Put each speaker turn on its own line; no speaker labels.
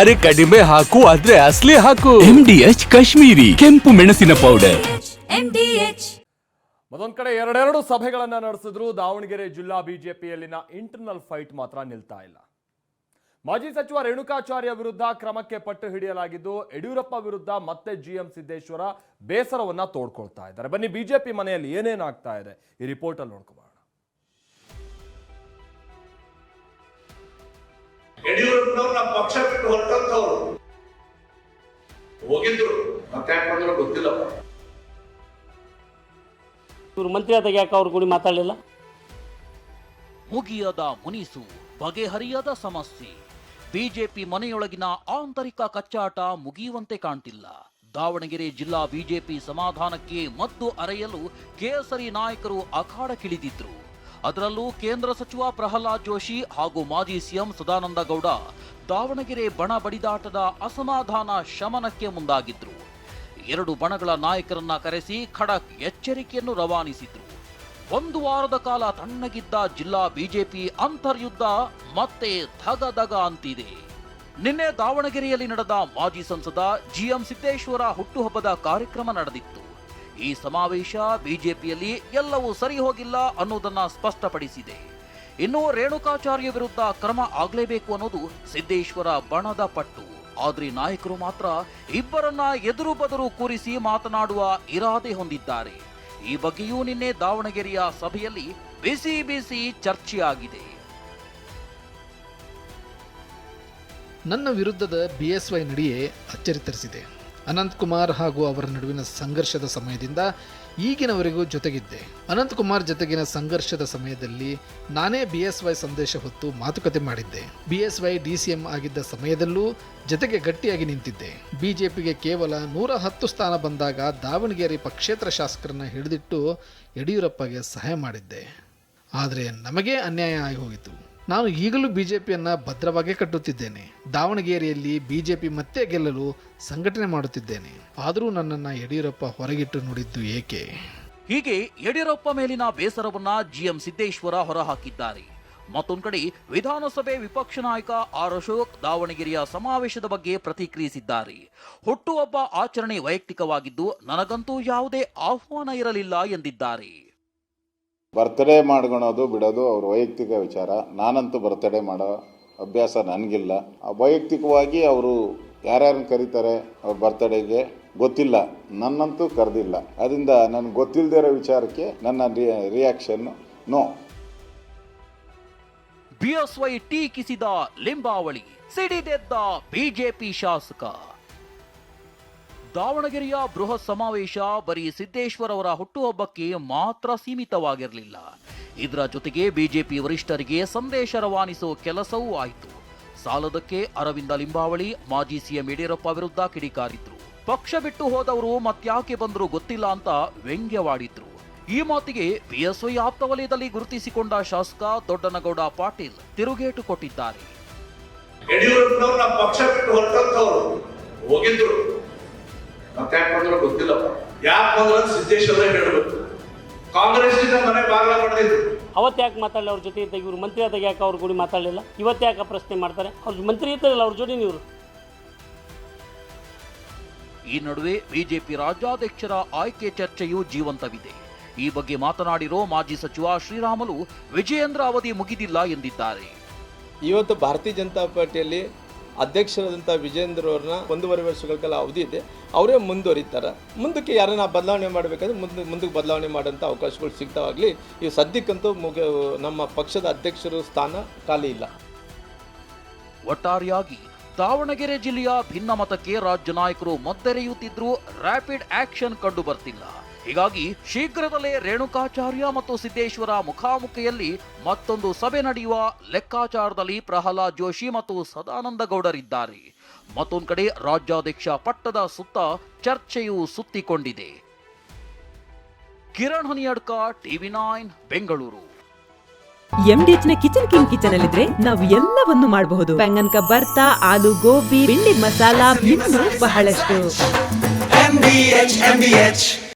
ಅರೆ ಕಡಿಮೆ ಹಾಕು ಆದ್ರೆ ಅಸ್ಲಿ ಹಾಕು.
ಎಂ ಡಿ ಎಚ್ ಕಾಶ್ಮೀರಿ ಕೆಂಪು ಮೆಣಸಿನ ಪೌಡರ್
MDH
ಮತ್ತೊಂದ್ ಕಡೆ ಎರಡೆರಡು ಸಭೆಗಳನ್ನ ನಡೆಸಿದ್ರು. ದಾವಣಗೆರೆ ಜಿಲ್ಲಾ ಬಿಜೆಪಿಯಲ್ಲಿನ ಇಂಟರ್ನಲ್ ಫೈಟ್ ಮಾತ್ರ ನಿಲ್ತಾ ಇಲ್ಲ. ಮಾಜಿ ಸಚಿವ ರೇಣುಕಾಚಾರ್ಯ ವಿರುದ್ಧ ಕ್ರಮಕ್ಕೆ ಪಟ್ಟು ಹಿಡಿಯಲಾಗಿದ್ದು ಯಡಿಯೂರಪ್ಪ ವಿರುದ್ಧ ಮತ್ತೆ ಜಿಎಂ ಸಿದ್ದೇಶ್ವರ ಬೇಸರವನ್ನ ತೋಡ್ಕೊಳ್ತಾ ಇದ್ದಾರೆ. ಬನ್ನಿ ಬಿಜೆಪಿ ಮನೆಯಲ್ಲಿ ಏನೇನಾಗ್ತಾ ಇದೆ ಈ ರಿಪೋರ್ಟ್ ಅಲ್ಲಿ ನೋಡ್ಕೊಬೋಣ
ನಮ್ಮ ಪಕ್ಷ ಬಿಟ್ಟು ಹೊರಟಂತವ್ರು ಹೋಗಿದ್ರು. ಮತ್ತೆ ಯಾಕೆ ಬಂದ್ರು ಗೊತ್ತಿಲ್ಲಪ್ಪ
ಇವರು ಮಂತ್ರಿ ಆದಾಗ ಯಾಕೆ ಅವ್ರ ಕೂಡಿ ಮಾತಾಡಲಿಲ್ಲ?
ಮುಗಿಯದ ಮುನಿಸು ಬಗೆಹರಿಯದ ಸಮಸ್ಯೆ. ಬಿಜೆಪಿ ಮನೆಯೊಳಗಿನ ಆಂತರಿಕ ಕಚ್ಚಾಟ ಮುಗಿಯುವಂತೆ ಕಾಣ್ತಿಲ್ಲ. ದಾವಣಗೆರೆ ಜಿಲ್ಲಾ ಬಿಜೆಪಿ ಸಮಾಧಾನಕ್ಕೆ ಮದ್ದು ಅರೆಯಲು ಕೇಸರಿ ನಾಯಕರು ಅಖಾಡಕ್ಕಿಳಿದಿದ್ರು ಅದರಲ್ಲೂ ಕೇಂದ್ರ ಸಚಿವ ಪ್ರಹ್ಲಾದ್ ಜೋಶಿ ಹಾಗೂ ಮಾಜಿ ಸಿಎಂ ಸದಾನಂದ ಗೌಡ ದಾವಣಗೆರೆ ಬಣ ಬಡಿದಾಟದ ಅಸಮಾಧಾನ ಶಮನಕ್ಕೆ ಮುಂದಾಗಿದ್ರು. ಎರಡು ಬಣಗಳ ನಾಯಕರನ್ನ ಕರೆಸಿ ಖಡಕ್ ಎಚ್ಚರಿಕೆಯನ್ನು ರವಾನಿಸಿದ್ರು. ಒಂದು ವಾರದ ಕಾಲ ತಣ್ಣಗಿದ್ದ ಜಿಲ್ಲಾ ಬಿಜೆಪಿ ಅಂತರ್ಯುದ್ಧ ಮತ್ತೆ ಧಗಧಗ ಧಗ ಅಂತಿದೆ. ನಿನ್ನೆ ದಾವಣಗೆರೆಯಲ್ಲಿ ನಡೆದ ಮಾಜಿ ಸಂಸದ ಜಿಎಂ ಸಿದ್ದೇಶ್ವರ ಹುಟ್ಟುಹಬ್ಬದ ಕಾರ್ಯಕ್ರಮ ನಡೆದಿತ್ತು. ಈ ಸಮಾವೇಶ ಬಿಜೆಪಿಯಲ್ಲಿ ಎಲ್ಲವೂ ಸರಿ ಹೋಗಿಲ್ಲ ಅನ್ನೋದನ್ನ ಸ್ಪಷ್ಟಪಡಿಸಿದೆ. ಇನ್ನು ರೇಣುಕಾಚಾರ್ಯ ವಿರುದ್ಧ ಕ್ರಮ ಆಗ್ಲೇಬೇಕು ಅನ್ನೋದು ಸಿದ್ದೇಶ್ವರ ಬಣದ ಪಟ್ಟು. ಆದ್ರೆ ನಾಯಕರು ಮಾತ್ರ ಇಬ್ಬರನ್ನ ಎದುರು ಬದುರು ಕೂರಿಸಿ ಮಾತನಾಡುವ ಇರಾದೆ ಹೊಂದಿದ್ದಾರೆ. ಈ ಬಗ್ಗೆಯೂ ನಿನ್ನೆ ದಾವಣಗೆರೆಯ ಸಭೆಯಲ್ಲಿ ಬಿಸಿ ಬಿಸಿ ಚರ್ಚೆಯಾಗಿದೆ.
ನನ್ನ ವಿರುದ್ಧದ ಬಿಎಸ್ವೈ ನಡೆಯೇ ಅಚ್ಚರಿ ತರಿಸಿದೆ. ಅನಂತಕುಮಾರ್ ಹಾಗೂ ಅವರ ನಡುವಿನ ಸಂಘರ್ಷದ ಸಮಯದಿಂದ ಈಗಿನವರೆಗೂ ಜೊತೆಗಿದ್ದೆ. ಅನಂತಕುಮಾರ್ ಜೊತೆಗಿನ ಸಂಘರ್ಷದ ಸಮಯದಲ್ಲಿ ನಾನೇ ಬಿ ಎಸ್ ವೈ ಸಂದೇಶ ಹೊತ್ತು ಮಾತುಕತೆ ಮಾಡಿದ್ದೆ. B S Y D C M ಆಗಿದ್ದ ಸಮಯದಲ್ಲೂ ಜೊತೆಗೆ ಗಟ್ಟಿಯಾಗಿ ನಿಂತಿದ್ದೆ. ಬಿಜೆಪಿಗೆ ಕೇವಲ ನೂರ ಹತ್ತು ಸ್ಥಾನ ಬಂದಾಗ ದಾವಣಗೆರೆ ಪಕ್ಷೇತರ ಶಾಸಕರನ್ನ ಹಿಡಿದಿಟ್ಟು ಯಡಿಯೂರಪ್ಪಗೆ ಸಹಾಯ ಮಾಡಿದ್ದೆ. ಆದರೆ ನಮಗೇ ಅನ್ಯಾಯ ಆಗಿ ಹೋಗಿತು ನಾನು ಈಗಲೂ ಬಿಜೆಪಿಯನ್ನ ಭದ್ರವಾಗಿ ಕಟ್ಟುತ್ತಿದ್ದೇನೆ. ದಾವಣಗೆರೆಯಲ್ಲಿ ಬಿಜೆಪಿ ಮತ್ತೆ ಗೆಲ್ಲಲು ಸಂಘಟನೆ ಮಾಡುತ್ತಿದ್ದೇನೆ. ಆದರೂ ನನ್ನನ್ನು ಯಡಿಯೂರಪ್ಪ ಹೊರಗಿಟ್ಟು ನೋಡಿದ್ದು ಏಕೆ?
ಹೀಗೆ ಯಡಿಯೂರಪ್ಪ ಮೇಲಿನ ಬೇಸರವನ್ನ ಜಿಎಂ ಸಿದ್ದೇಶ್ವರ ಹೊರಹಾಕಿದ್ದಾರೆ. ಮತ್ತೊಂದು ಕಡೆ ವಿಧಾನಸಭೆ ವಿಪಕ್ಷ ನಾಯಕ ಆರ್ ಅಶೋಕ್ ದಾವಣಗೆರೆಯ ಸಮಾವೇಶದ ಬಗ್ಗೆ ಪ್ರತಿಕ್ರಿಯಿಸಿದ್ದಾರೆ. ಹುಟ್ಟುಹಬ್ಬ ಆಚರಣೆ ವೈಯಕ್ತಿಕವಾಗಿದ್ದು ನನಗಂತೂ ಯಾವುದೇ ಆಹ್ವಾನ ಇರಲಿಲ್ಲ ಎಂದಿದ್ದಾರೆ.
ಬರ್ತ್ಡೇ ಮಾಡ್ಕೊಳೋದು ಬಿಡೋದು ಅವ್ರ ವೈಯಕ್ತಿಕ ವಿಚಾರ. ನಾನಂತೂ ಬರ್ತ್ಡೇ ಮಾಡೋ ಅಭ್ಯಾಸ ನನಗಿಲ್ಲ. ವೈಯಕ್ತಿಕವಾಗಿ ಅವರು ಯಾರ್ಯಾರನ್ನ ಕರೀತಾರೆ ಅವ್ರ ಬರ್ತ್ಡೇಗೆ ಗೊತ್ತಿಲ್ಲ. ನನ್ನಂತೂ ಕರೆದಿಲ್ಲ. ಅದರಿಂದ ನನಗೆ ಗೊತ್ತಿಲ್ಲದೆ ಇರೋ ವಿಚಾರಕ್ಕೆ ನನ್ನ ರಿಯಾಕ್ಷನ್ನು ನೋ
ಬಿಎಸ್ವೈ ಟೀಕಿಸಿದ ಲಿಂಬಾವಳಿ, ಸಿಡಿದೆದ್ದ ಬಿಜೆಪಿ ಶಾಸಕ. ದಾವಣಗೆರೆಯ ಬೃಹತ್ ಸಮಾವೇಶ ಬರೀ ಸಿದ್ದೇಶ್ವರ್ ಅವರ ಹುಟ್ಟುಹಬ್ಬಕ್ಕೆ ಮಾತ್ರ ಸೀಮಿತವಾಗಿರಲಿಲ್ಲ. ಇದರ ಜೊತೆಗೆ ಬಿಜೆಪಿ ವರಿಷ್ಠರಿಗೆ ಸಂದೇಶ ರವಾನಿಸುವ ಕೆಲಸವೂ ಆಯಿತು. ಸಾಲದಕ್ಕೆ ಅರವಿಂದ ಲಿಂಬಾವಳಿ, ಮಾಜಿ ಸಿಎಂ ಯಡಿಯೂರಪ್ಪ ವಿರುದ್ಧ ಕಿಡಿಕಾರಿದ್ರು. ಪಕ್ಷ ಬಿಟ್ಟು ಹೋದವರು ಮತ್ಯಾಕೆ ಬಂದರೂ ಗೊತ್ತಿಲ್ಲ ಅಂತ ವ್ಯಂಗ್ಯವಾಡಿದ್ರು. ಈ ಮಾತಿಗೆ ಬಿಎಸ್ವೈ ಆಪ್ತ ವಲಯದಲ್ಲಿ ಗುರುತಿಸಿಕೊಂಡ ಶಾಸಕ ದೊಡ್ಡನಗೌಡ ಪಾಟೀಲ್ ತಿರುಗೇಟು ಕೊಟ್ಟಿದ್ದಾರೆ.
ಯಡಿಯೂರಪ್ಪನವರು ಪಕ್ಷ ಬಿಟ್ಟು ಹೊರಟಂತವರು ಹೋಗಿದ್ರು. ಮತ್ತೆ ಯಾಕೆ ಬಂದ್ರು ಗೊತ್ತಿಲ್ಲಪ್ಪ. ಯಾಕೆ ಬಂದ್ರು ಸಿದ್ದೇಶ್ವರ ಹೇಳ್ಬೇಕು. ಕಾಂಗ್ರೆಸ್ನಿಂದ ಮನೆ ಬಾಗಲ ಪಡೆದಿದ್ರು
ಅವತ್ತು ಯಾಕೆ ಮಾತಾಡಲಿ ಅವ್ರ ಜೊತೆ ಇದ್ದಾಗ ಇವರು ಮಂತ್ರಿ ಆದಾಗ ಯಾಕೆ ಅವ್ರ ಗುಡಿ ಮಾತಾಡಲಿಲ್ಲ? ಇವತ್ತು ಯಾಕೆ ಪ್ರಶ್ನೆ ಮಾಡ್ತಾರೆ? ಅವ್ರ ಮಂತ್ರಿ ಇದ್ದಾರಲ್ಲ ಅವ್ರ ಜೊತೆ ನೀವು
ಈ ನಡುವೆ ಬಿಜೆಪಿ ರಾಜ್ಯಾಧ್ಯಕ್ಷರ ಆಯ್ಕೆ ಚರ್ಚೆಯೂ ಜೀವಂತವಿದೆ. ಈ ಬಗ್ಗೆ ಮಾತನಾಡಿರೋ ಮಾಜಿ ಸಚಿವ ಶ್ರೀರಾಮಲು ವಿಜಯೇಂದ್ರ ಅವಧಿ ಮುಗಿದಿಲ್ಲ ಎಂದಿದ್ದಾರೆ.
ಇವತ್ತು ಭಾರತೀಯ ಜನತಾ ಪಾರ್ಟಿಯಲ್ಲಿ ಅಧ್ಯಕ್ಷರಾದಂಥ ವಿಜೇಂದ್ರ ಅವ್ರನ್ನ ಒಂದೂವರೆ ವರ್ಷಗಳ ಕಾಲ ಅವಧಿ ಇದೆ. ಅವರೇ ಮುಂದುವರಿತಾರೆ. ಮುಂದಕ್ಕೆ ಯಾರನ್ನ ಬದಲಾವಣೆ ಮಾಡಬೇಕಾದ್ರೆ ಮುಂದೆ, ಮುಂದಕ್ಕೆ ಬದಲಾವಣೆ ಮಾಡೋಂಥ ಅವಕಾಶಗಳು ಸಿಗ್ತಾವಾಗಲಿ ಈ ಸದ್ಯಕ್ಕಂತೂ ಮುಗ, ನಮ್ಮ ಪಕ್ಷದ ಅಧ್ಯಕ್ಷರು ಸ್ಥಾನ ಖಾಲಿ ಇಲ್ಲ.
ಒಟ್ಟಾರೆಯಾಗಿ ದಾವಣಗೆರೆ ಜಿಲ್ಲೆಯ ಭಿನ್ನಮತಕ್ಕೆ ರಾಜ್ಯ ನಾಯಕರು ಮದ್ದೆರೆಯುತ್ತಿದ್ರೂ ರ್ಯಾಪಿಡ್ ಆಕ್ಷನ್ ಕಂಡು ಬರ್ತಿಲ್ಲ. ಹೀಗಾಗಿ ಶೀಘ್ರದಲ್ಲೇ ರೇಣುಕಾಚಾರ್ಯ ಮತ್ತು ಸಿದ್ದೇಶ್ವರ ಮುಖಾಮುಖಿಯಲ್ಲಿ ಮತ್ತೊಂದು ಸಭೆ ನಡೆಯುವ ಲೆಕ್ಕಾಚಾರದಲ್ಲಿ ಪ್ರಹ್ಲಾದ್ ಜೋಶಿ ಮತ್ತು ಸದಾನಂದ ಗೌಡರಿದ್ದಾರೆ. ಮತ್ತೊಂದು ಕಡೆ ರಾಜ್ಯಾಧ್ಯಕ್ಷ ಪಟ್ಟದ ಸುತ್ತ ಚರ್ಚೆಯು ಸುತ್ತಿಕೊಂಡಿದೆ. Kiran Haniyadka TV nine Bengaluru.
ಎಂಡಿಎಚ್ನ kitchen king kitchen ಅಲ್ಲಿದ್ರೆ ನಾವು ಎಲ್ಲವನ್ನು ಮಾಡಬಹುದು. ಬೆಂಗನ್ಕ ಬರ್ತಾ ಆಲೂ ಗೋಬಿ ಬಿಂಡಿ ಮಸಾಲಾ ಬಹಳಷ್ಟು.